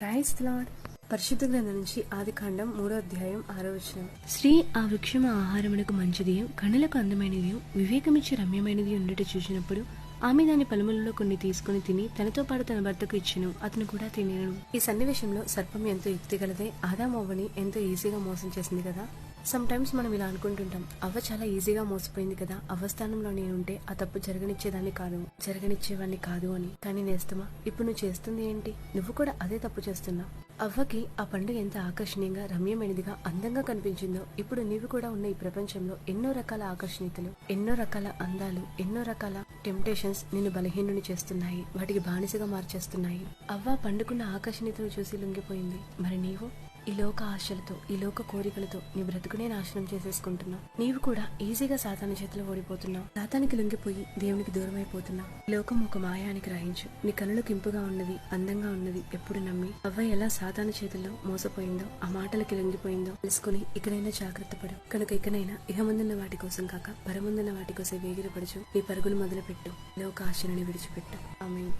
క్రైస్ lord పరిశుద్ధ గ్రంథం నుంచి ఆది కాండం మూడో అధ్యాయం ఆరో వచనం. స్త్రీ ఆ వృక్షము ఆహారమునకు మంచిదియు కనులకు అందమైనదియు వివేకమిచ్చి రమ్యమైనది ఉన్నట్టు చూసినప్పుడు ఆమె దాని పలుములలో కొన్ని తీసుకుని తిని తనతో పాటు తన భర్తకు ఇచ్చెను అతను కూడా తినేను. ఈ సన్నివేశంలో సర్పం ఎంతో యుక్తిగలదే ఆదామవ్వని ఎంతో ఈజీగా మోసం చేసింది కదా? సమ్ టైమ్స్ మనం ఇలా అనుకుంటుంటాం అవ్వ చాలా ఈజీగా మోసపోయింది కదా అవ్వ స్థానంలో నేను ఉంటే ఆ తప్పు జరగనిచ్చేదాన్ని కాదు జరగనిచ్చేవాడిని కాదు అని. కానీ నేస్తమా? ఇప్పుడు నువ్వు చేస్తుంది ఏంటి? నువ్వు కూడా అదే తప్పు చేస్తున్నావు అవ్వకి ఆ పండుగ ఎంత ఆకర్షణీయంగా రమ్యమైనదిగా అందంగా కనిపించిందో ఇప్పుడు నీవు కూడా ఉన్న ఈ ప్రపంచంలో ఎన్నో రకాల ఆకర్షణీయతలు ఎన్నో రకాల అందాలు ఎన్నో రకాల టెంప్టేషన్స్ నిన్ను బలహీనుని చేస్తున్నాయి వాటికి బానిసగా మార్చేస్తున్నాయి. అవ్వ పండుకున్న ఆకర్షణీయతను చూసి లొంగిపోయింది. మరి నీవు? ఈ లోక ఆశలతో ఈ లోక కోరికలతో నీ బ్రతుకునే నాశనం చేసేసుకుంటున్నావు. నీవు కూడా ఈజీగా సాతాని చేతిలో ఓడిపోతున్నావు. సాతానికి లొంగిపోయి దేవునికి దూరం అయిపోతున్నావు ఈ లోకం ఒక మాయానికి గ్రహించు నీ కనులకు ఇంపుగా ఉన్నది అందంగా ఉన్నది ఎప్పుడు నమ్మి అవ్వ ఎలా సాతాన చేతుల్లో మోసపోయిందో ఆ మాటలకి లొంగిపోయిందో తెలుసుకుని ఇకనైనా జాగ్రత్త పడు. కనుక ఇకనైనా ఇహముందున్న వాటి కోసం కాక పరముందున్న వాటి కోసం వేగిరపడుచు నీ పరుగులు మొదలుపెట్టు. లోక ఆశలని విడిచిపెట్టు. ఆమె